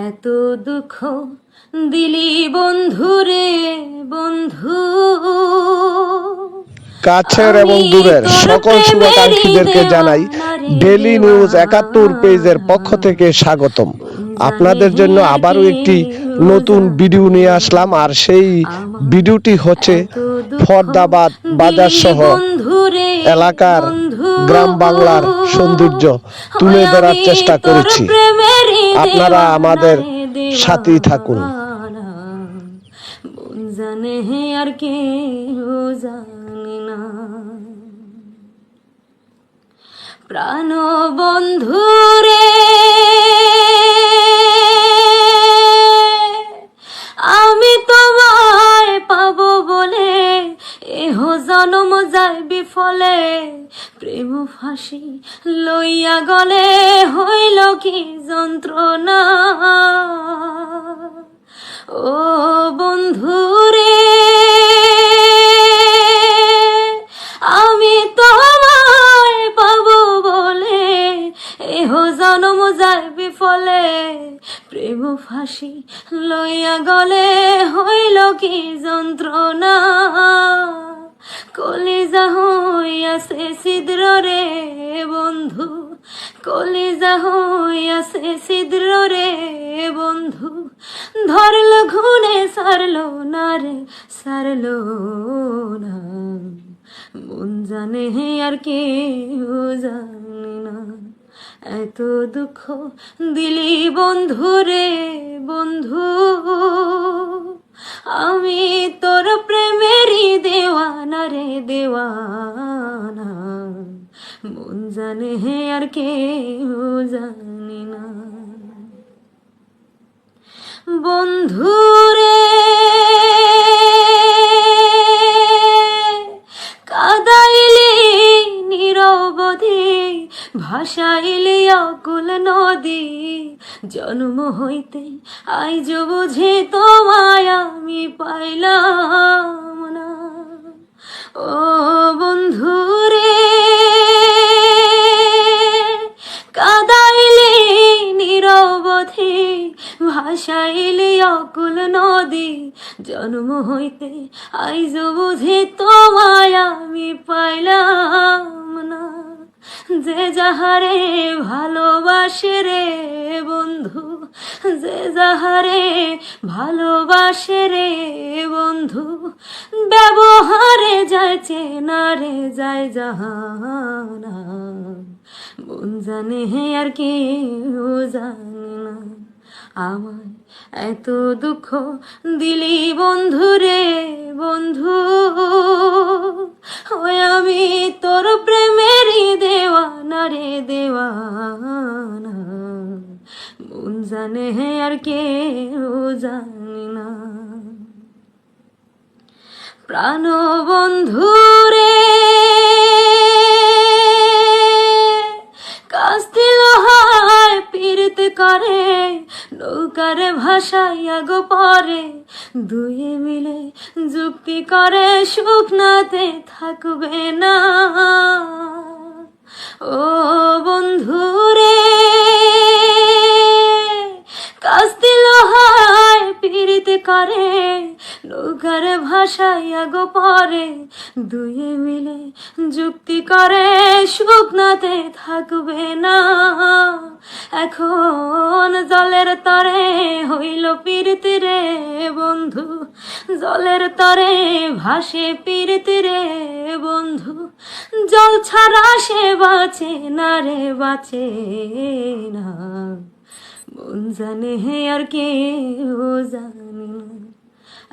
এত দুঃখ দিলি বন্ধুরে বন্ধু। কাছের এবং দূরের সকল শুভাকাঙ্ক্ষীদেরকে জানাই ডেলি নিউজ একাত্তর পেজের পক্ষ থেকে স্বাগতম। আপনাদের জন্য আবারও একটি নতুন ভিডিও নিয়ে আসলাম আর সেই ভিডিওটি হচ্ছে ফরদাবাদ বাজার সহ এলাকার গ্রাম বাংলার সৌন্দর্য তুলে ধরার চেষ্টা করেছি। আপনারা আমাদের সাথেই থাকুন। জানে আর কেউ জানে না। প্রাণ বন্ধু যায় বিফলে, প্রেম ফাঁসি লইয়া গলে, হইল কি যন্ত্রণা? ও বন্ধু রে আমি তোমায় পাব বলে, এহ জনম যায় বিফলে, প্রেম ফাঁসি লইয়া গলে, হইল কি যন্ত্রণা? কলিজা হইয়াছে ছিদ্র রে বন্ধু। কলিজা হইয়াছে ছিদ্র রে বন্ধু। ধরল ঘুনে সারলো না রে, সারলো না। মন জানে আর কেউ জানে না। এত দুঃখ দিলি বন্ধু রে, বন্ধু। আমি তোর দেওয়ানা রে দেওয়ানা। মন জানে হে আর কেউ জানে না। বন্ধু রে, কাদাইলি নিরবধি, ভাসাইলি অকুল নদী। জন্ম হইতে আইজ বুঝে তোমায় আমি পাইলাম। কাদাইলি নিরবধি ভাসাইলি অকুল নদী। জন্ম হইতে আইজ বুঝে তোমায় আমি পাইলাম। যাহারে ভালোবাসে রে বন্ধু, যে যাহারে ভালোবাসে রে বন্ধু, ব্যবহারে যায় চেনা রে যায় জাহানা। মন জানে আর কেউ জানে না, আমায় এত দুঃখ দিলি বন্ধু রে বন্ধু। ওই আমি তোর প্রেমেরই জানে আর কেউ জানে না। প্রাণ বন্ধু রে, কাস্তি লোহায় পীড়িত করে, নৌকার ভাষাইয়া গো পরে, দুয়ে মিলে যুক্তি করে শুকনাতে থাকবে না। ও বন্ধু ভাষাইয়া গো পরে দুয়ে মিলে যুক্তি করে শুকনাতে থাকবে না। এখন জলের তরে হইল পীড়িত রে বন্ধু, জলের তরে ভাসে পীড়িত রে বন্ধু। জল ছাড়া সে বাঁচে না রে, বাঁচে না। মন জানে হে আর কেউ জানে না।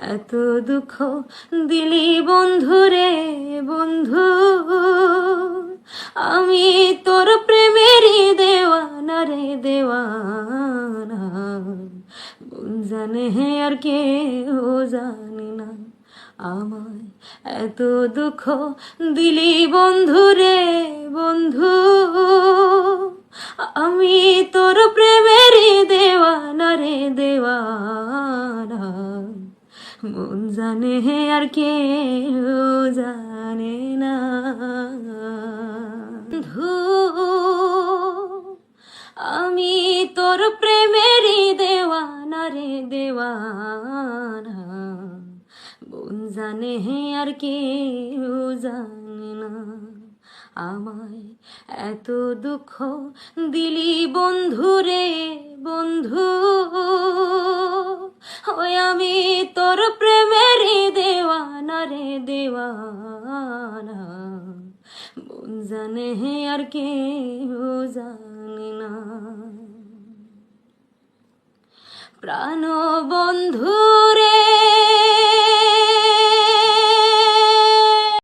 এত দুঃখ দিলি বন্ধু রে, বন্ধু। আমি তোর প্রেমেরই দেওয়ানা রে, দেওয়ানা। জানে আর কেউ জানি না আমায়। এত দুঃখ দিলি বন্ধু রে, বন্ধু। আমি তোর প্রেমেরই দেওয়ানা মন জানে হে আর কেউ জানে না। বন্ধু, আমি তোর প্রেমেরই দেওয়া রে, দেওয়ানা। বোন জানে হে আর কেউ জানে না। আমায় এত দুঃখ দিলি বন্ধু রে, বন্ধু। তোর প্রেমের দেওয়ানা রে দেওয়ানা। বোন জানে আর কেউ জানে না। প্রাণ বন্ধু রে